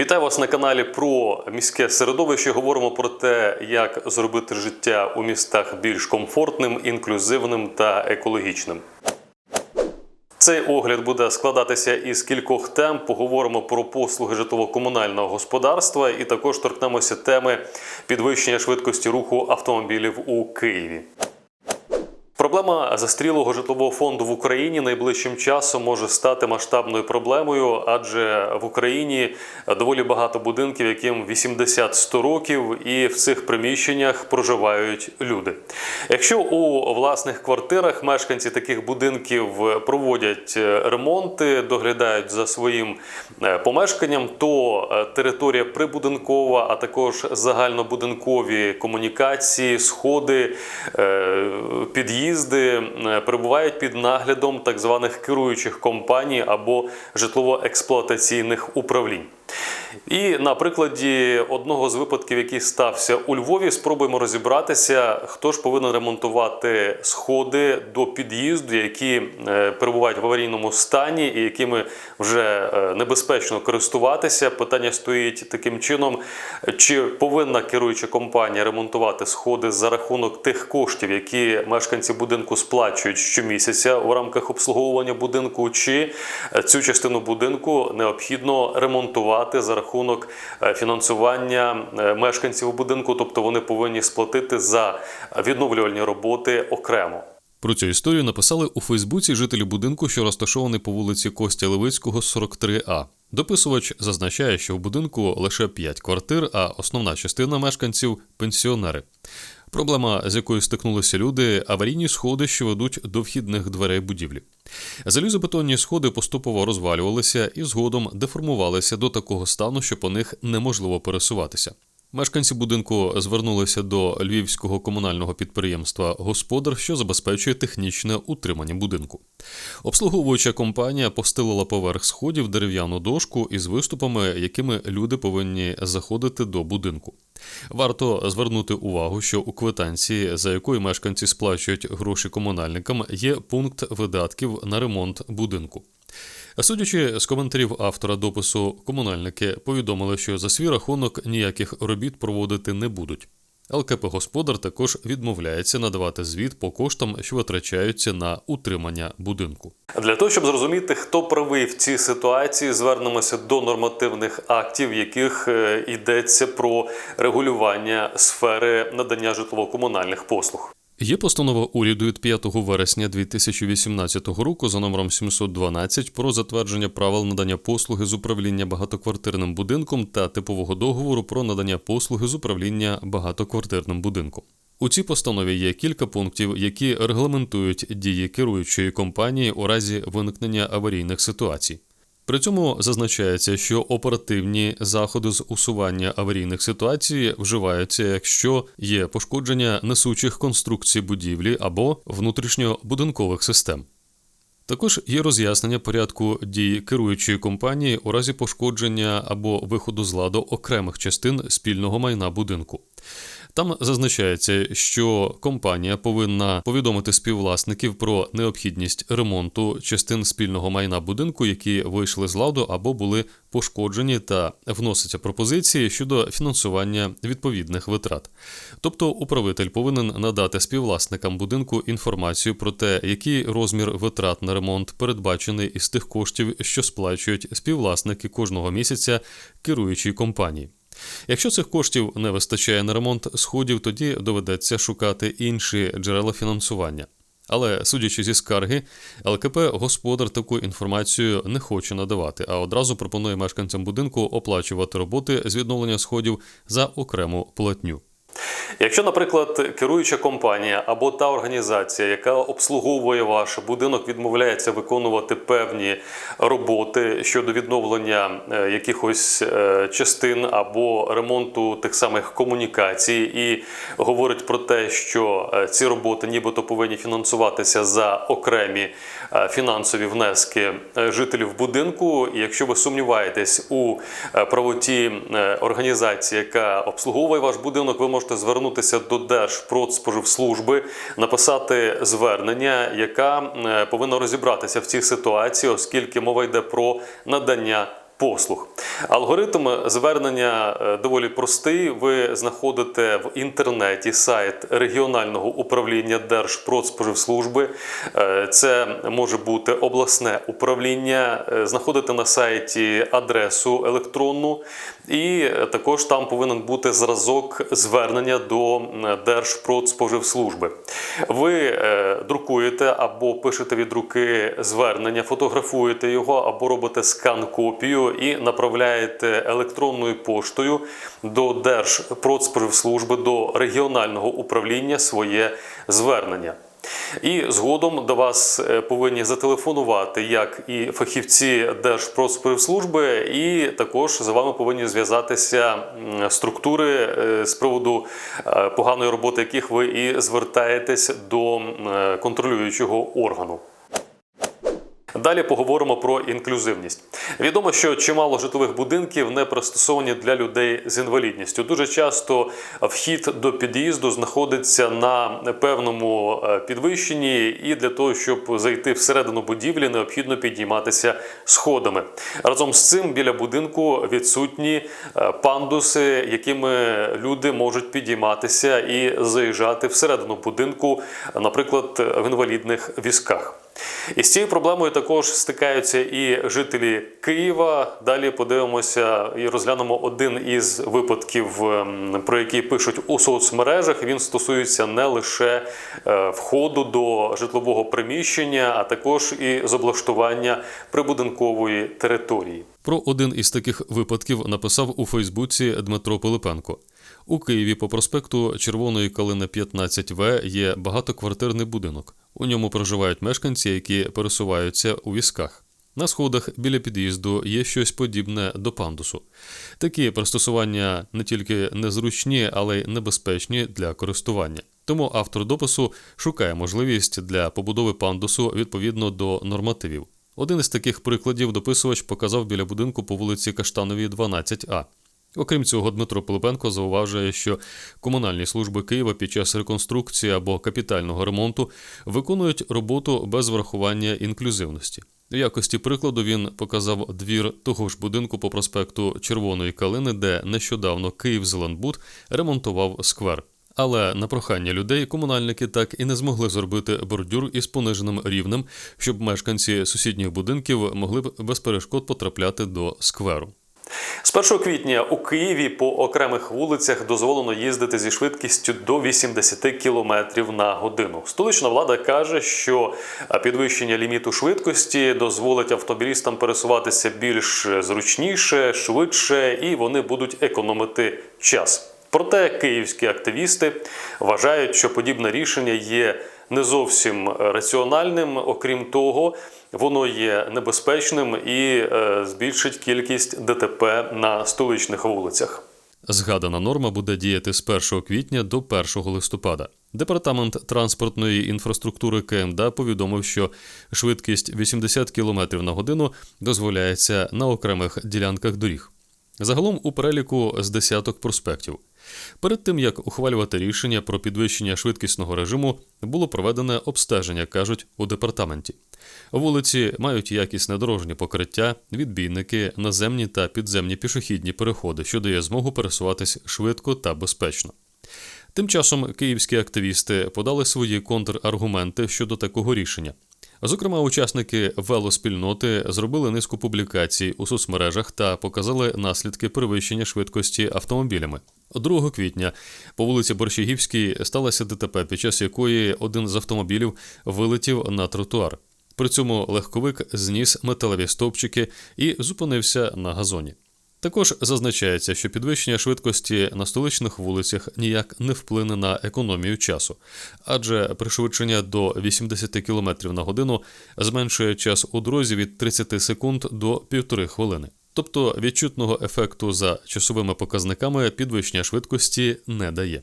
Вітаю вас на каналі про міське середовище. Говоримо про те, як зробити життя у містах більш комфортним, інклюзивним та екологічним. Цей огляд буде складатися із кількох тем. Поговоримо про послуги житлово-комунального господарства і також торкнемося теми підвищення швидкості руху автомобілів у Києві. Проблема застрілого житлового фонду в Україні найближчим часом може стати масштабною проблемою, адже в Україні доволі багато будинків, яким 80-100 років, і в цих приміщеннях проживають люди. Якщо у власних квартирах мешканці таких будинків проводять ремонти, доглядають за своїм е, помешканням, то е, територія прибудинкова, а також загальнобудинкові комунікації, сходи, е, під'їзди е, перебувають під наглядом так званих керуючих компаній або житлово-експлуатаційних управлінь. І на прикладі одного з випадків, який стався у Львові, спробуємо розібратися, хто ж повинен ремонтувати сходи до під'їзду, які е, перебувають в аварійному стані і якими вже е, небезпечно користуватися. Питання стоїть таким чином: чи повинна керуюча компанія ремонтувати сходи за рахунок тих коштів, які мешканці будинку сплачують щомісяця в рамках обслуговування будинку, чи е, цю частину будинку необхідно ремонтувати за рахунок е, фінансування е, мешканців будинку, тобто вони повинні сплатити за відновлювальні роботи окремо. Про цю історію написали у Фейсбуці жителі будинку, що розташований по вулиці Костя Левицького, 43А. Дописувач зазначає, що в будинку лише 5 квартир, а основна частина мешканців пенсіонери. Проблема, з якою стикнулися люди, аварійні сходи, що ведуть до вхідних дверей будівлі. Залізобетонні сходи поступово розвалювалися і згодом деформувалися до такого стану, що по них неможливо пересуватися. Мешканці будинку звернулися до львівського комунального підприємства Господар, що забезпечує технічне утримання будинку. Обслуговуюча компанія постелила поверх сходів дерев'яну дошку із виступами, якими люди повинні заходити до будинку. Варто звернути увагу, що у квитанції, за якою мешканці сплачують гроші комунальникам, є пункт видатків на ремонт будинку. Судячи з коментарів автора допису, комунальники повідомили, що за свій рахунок ніяких робіт проводити не будуть. ЛКП Господар також відмовляється надавати звіт по коштам, що витрачаються на утримання будинку. Для того щоб зрозуміти, хто правий в цій ситуації, звернемося до нормативних актів, в яких е, йдеться про регулювання сфери надання житлово-комунальних послуг. Є постанова уряду від 5 вересня 2018 року за номером 712 про затвердження правил надання послуги з управління багатоквартирним будинком та типового договору про надання послуги з управління багатоквартирним будинком. У цій постанові є кілька пунктів, які регламентують дії керуючої компанії у разі виникнення аварійних ситуацій. При цьому зазначається, що оперативні заходи з усування аварійних ситуацій вживаються, якщо є пошкодження несучих конструкцій будівлі або внутрішньобудинкових систем. Також є роз'яснення порядку дій керуючої компанії у разі пошкодження або виходу з ладу окремих частин спільного майна будинку. Там зазначається, що компанія повинна повідомити співвласників про необхідність ремонту частин спільного майна будинку, які вийшли з ладу або були пошкоджені, та вноситься пропозиції щодо фінансування відповідних витрат. Тобто управитель повинен надати співвласникам будинку інформацію про те, який розмір витрат на ремонт передбачений із тих коштів, що сплачують співвласники кожного місяця керуючій компанії. Якщо цих коштів не вистачає на ремонт сходів, тоді доведеться шукати інші джерела фінансування. Але судячи зі скарги, ЛКП господар таку інформацію не хоче надавати, а одразу пропонує мешканцям будинку оплачувати роботи з відновлення сходів за окрему платню. Якщо, наприклад, керуюча компанія або та організація, яка обслуговує ваш будинок, відмовляється виконувати певні роботи щодо відновлення е, якихось е, частин або ремонту тих самих комунікацій, і говорить про те, що е, ці роботи нібито повинні фінансуватися за окремі фінансові внески жителів будинку, і якщо ви сумніваєтесь у правоті організації, яка обслуговує ваш будинок, ви можете звернутися до Держпродспоживслужби, написати звернення, яка е, повинна розібратися в цій ситуації, оскільки мова йде про надання послуг. Алгоритм звернення е, доволі простий. Ви знаходите в інтернеті сайт регіонального управління Держпродспоживслужби. Е, Це може бути обласне управління. Знаходите на сайті адресу електронну, і е, також там повинен бути зразок звернення до Держпродспоживслужби. Ви е, друкуєте або пишете від руки звернення, фотографуєте його або робите скан копію і направляєте електронною поштою до Держпродспоживслужби, до регіонального управління своє звернення. І згодом до вас е, повинні зателефонувати як і фахівці Держпродспривслужби, і також з вами повинні зв'язатися структури е, з приводу е, поганої роботи, яких ви і звертаєтесь до контролюючого органу. Далі поговоримо про інклюзивність. Відомо, що чимало житлових будинків не пристосовані для людей з інвалідністю. Дуже часто вхід до під'їзду знаходиться на певному е, підвищенні, і для того, щоб зайти всередину будівлі, необхідно підійматися сходами. Разом з цим біля будинку відсутні е, пандуси, якими люди можуть підійматися і заїжджати всередину будинку, наприклад, в інвалідних візках. І з цією проблемою також стикаються і жителі Києва. Далі подивимося і розглянемо один із випадків, ем, про які пишуть у соцмережах. Він стосується не лише е, входу до житлового приміщення, а також і з облаштування прибудинкової території. Про один із таких випадків написав у Фейсбуці Дмитро Пилипенко. У Києві по проспекту Червоної Калини 15В є багатоквартирний будинок. У ньому проживають мешканці, які пересуваються у візках. На сходах біля під'їзду є щось подібне до пандусу. Такі пристосування не тільки незручні, але й небезпечні для користування. Тому автор допису шукає можливість для побудови пандусу відповідно до нормативів. Один із таких прикладів дописувач показав біля будинку по вулиці Каштановій, 12А. Окрім цього, Дмитро Пилипенко зауважує, що комунальні служби Києва під час реконструкції або капітального ремонту виконують роботу без врахування інклюзивності. В якості прикладу він показав двір того ж будинку по проспекту Червоної Калини, де нещодавно Київзеленбуд ремонтував сквер. Але на прохання людей комунальники так і не змогли зробити бордюр із пониженим рівнем, щоб мешканці сусідніх будинків могли б без перешкод потрапляти до скверу. З 1 квітня у Києві по окремих вулицях дозволено їздити зі швидкістю до 80 км на годину. Столична влада каже, що підвищення ліміту швидкості дозволить автомобілістам пересуватися більш зручніше, швидше, і вони будуть економити час. Проте київські активісти вважають, що подібне рішення є не зовсім раціональним. Окрім того, воно є небезпечним і е, збільшить кількість ДТП на столичних вулицях. Згадана норма буде діяти з 1 квітня до 1 листопада. Департамент транспортної інфраструктури КМДА повідомив, що швидкість 80 км на годину дозволяється на окремих ділянках доріг. Загалом у переліку з десяток проспектів. Перед тим як ухвалювати рішення про підвищення швидкісного режиму, було проведене обстеження, кажуть у департаменті. Вулиці мають якісне дорожнє покриття, відбійники, наземні та підземні пішохідні переходи, що дає змогу пересуватись швидко та безпечно. Тим часом київські активісти подали свої контраргументи щодо такого рішення. Зокрема, учасники велоспільноти зробили низку публікацій у соцмережах та показали наслідки перевищення швидкості автомобілями. 2 квітня по вулиці Борщагівській сталося ДТП, під час якої один з автомобілів вилетів на тротуар. При цьому легковик зніс металеві стовпчики і зупинився на газоні. Також зазначається, що підвищення швидкості на столичних вулицях ніяк не вплине на економію часу, адже пришвидшення до 80 км на годину зменшує час у дорозі від 30 секунд до півтори хвилини. Тобто відчутного ефекту за часовими показниками підвищення швидкості не дає.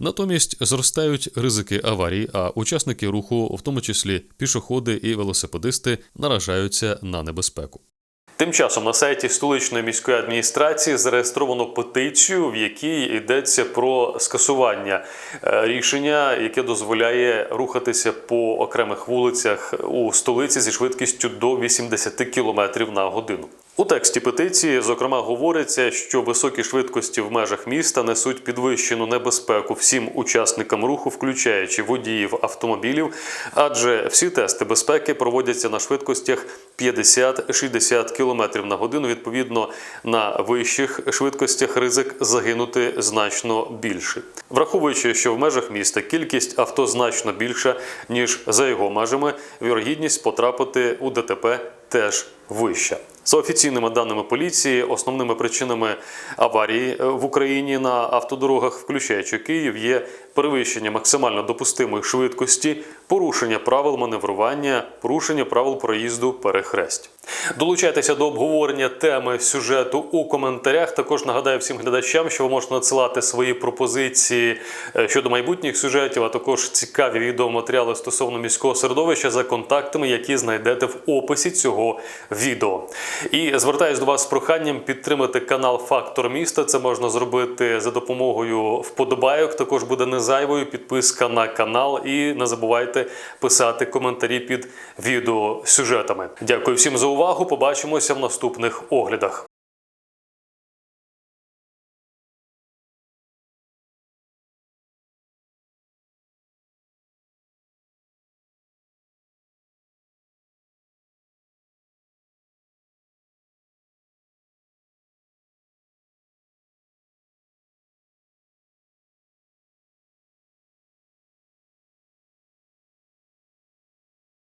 Натомість зростають ризики аварій, а учасники руху, в тому числі пішоходи і велосипедисти, наражаються на небезпеку. Тим часом на сайті столичної міської адміністрації зареєстровано петицію, в якій йдеться про скасування е, рішення, яке дозволяє рухатися по окремих вулицях у столиці зі швидкістю до 80 км на годину. У тексті петиції, зокрема, говориться, що високі швидкості в межах міста несуть підвищену небезпеку всім учасникам руху, включаючи водіїв автомобілів, адже всі тести безпеки проводяться на швидкостях 50-60 км на годину. Відповідно, на вищих швидкостях ризик загинути значно більший. Враховуючи, що в межах міста кількість авто значно більша ніж за його межами, вірогідність потрапити у ДТП теж вища. За офіційними даними поліції, основними причинами аварії е, в Україні на автодорогах, включаючи Київ, є перевищення максимально допустимої швидкості, порушення правил маневрування, порушення правил проїзду перехресть. Долучайтеся до обговорення теми сюжету у коментарях. Також нагадаю всім глядачам, що ви можете надсилати свої пропозиції е, щодо майбутніх сюжетів, а також цікаві відеоматеріали стосовно міського середовища за контактами, які знайдете в описі цього відео. І звертаюсь до вас з проханням підтримати канал Фактор міста. Це можна зробити за допомогою вподобайок. Також буде незайвою підписка на канал. І не забувайте писати коментарі під відеосюжетами. Дякую всім за увагу. Побачимося в наступних оглядах.